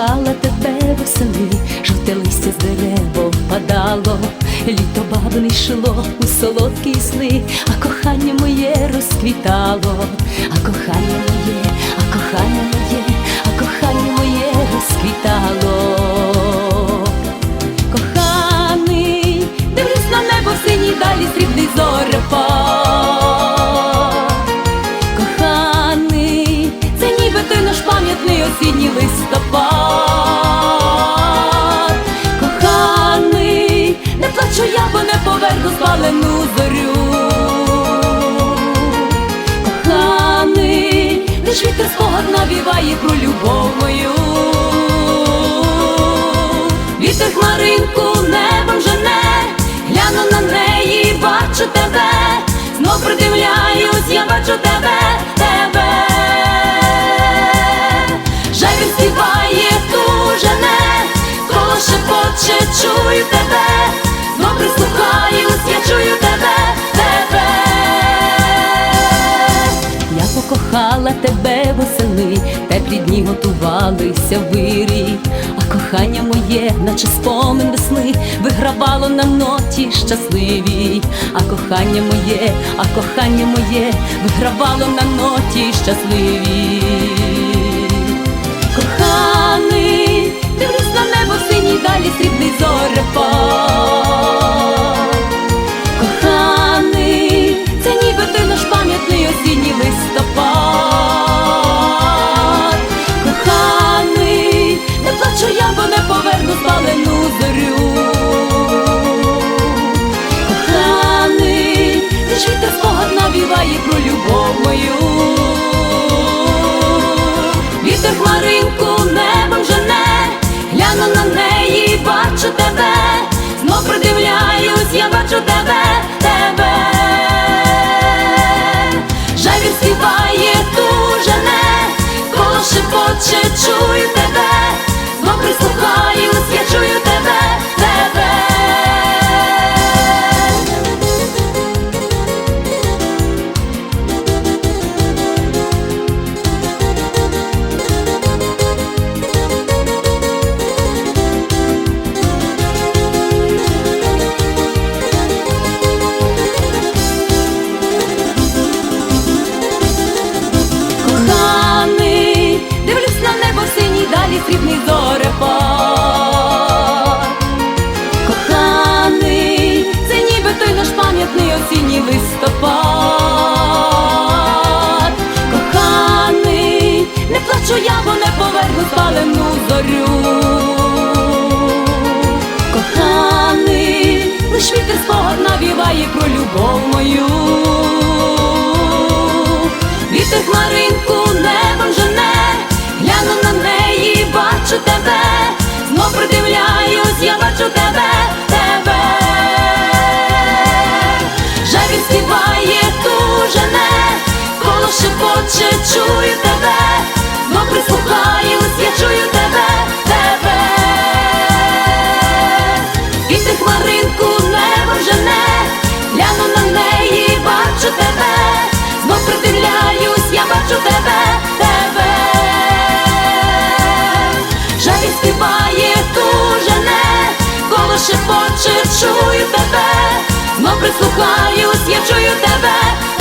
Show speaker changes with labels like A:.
A: шукала тебе восени, жовте листя з дерева впадало, літо бабине йшло у солодкі сни, а кохання моє розквітало, а кохання моє, а кохання моє, а кохання моє розквітало. Коханий, дивись на небо синій далі срібний зорепа. Осінній листопад спалену зорю. Коханий, лиш вітер спогад навіває про любов мою. Вітер хмаринку небом жене, гляну на неї, бачу тебе, знов придивляюсь, я бачу тебе, тебе. Жайвір співає тужене, коло шепоче, чую тебе, знов я чую тебе, тебе. Я покохала тебе восени, теплі дні готувалися вирій, а кохання моє, наче спомин весни, вигравало на ноті щасливій, а кохання моє, а кохання моє, вигравало на ноті щасливій. Коханий, дивлюсь на небо синій далі срібний срібний. Коханий, це ніби той наш пам'ятний осінній листопад. Коханий, не плачу я, бо не поверну спалену зорю. Шепоче, чую тебе, знов прислухаюсь, я чую тебе.